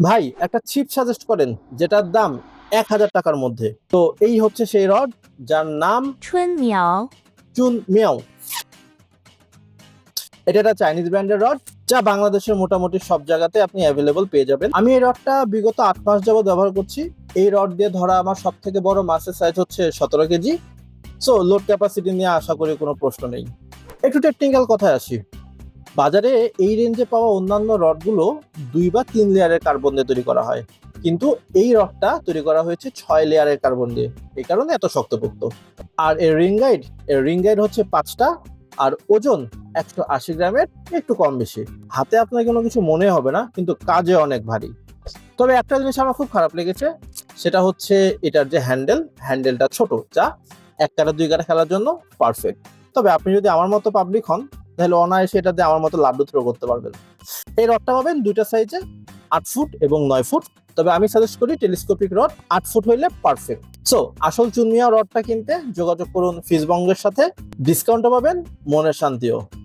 ভাই একটা chip suggest করেন যেটার দাম এক হাজার টাকার মধ্যে। তো এই হচ্ছে সেই রড যার নাম 春苗，চুন মিয়াও এটা একটা চাইনিজ ব্র্যান্ডের রড যা বাংলাদেশের মোটামুটি সব জায়গাতে আপনি অ্যাভেলেবল পেয়ে যাবেন। আমি এই রডটা বিগত আট মাস যাবত ব্যবহার করছি। এই রড দিয়ে ধরা আমার সব থেকে বড় মাছের সাইজ হচ্ছে সতেরো কেজি। সো লোড ক্যাপাসিটি নিয়ে আশা করি কোনো প্রশ্ন নেই। একটু টেকনিক্যাল কথায় আসি। বাজারে এই রেঞ্জে পাওয়া অন্যান্য রডগুলো দুই বা তিন লেয়ারের কার্বন দিয়ে তৈরি করা হয়। কিন্তু এই রডটা তৈরি করা হয়েছে ছয় লেয়ারের কার্বন দিয়ে। এই কারণে এত শক্তপোক্ত। আর এর রিং গাইড এর রিং গাইড হচ্ছে পাঁচটা, আর ওজন একশো আশি গ্রামের একটু কম বেশি। হাতে আপনার কোনো কিছু মনে হবে না, কিন্তু কাজে অনেক ভারী। তবে একটা জিনিস আমার খুব খারাপ লেগেছে, সেটা হচ্ছে এটার যে হ্যান্ডেল হ্যান্ডেলটা ছোট, যা এক কাটা দুই কাটা খেলার জন্য পারফেক্ট তবে আপনি যদি আমার মতো পাবলিক হন তাহলে অনায়াসে এটাতে আমার মতো লাড্ডু থ্রো করতে পারবেন। এই রডটা পাবেন দুইটা সাইজে আট ফুট এবং নয় ফুট তবে আমি সাজেস্ট করি টেলিস্কোপিক রড আট ফুট হইলে পারফেক্ট সো আসল চুনমিয়া রডটা কিনতে যোগাযোগ করুন ফিসবঙ্গের সাথে। ডিসকাউন্টও পাবেন, মনের শান্তিও।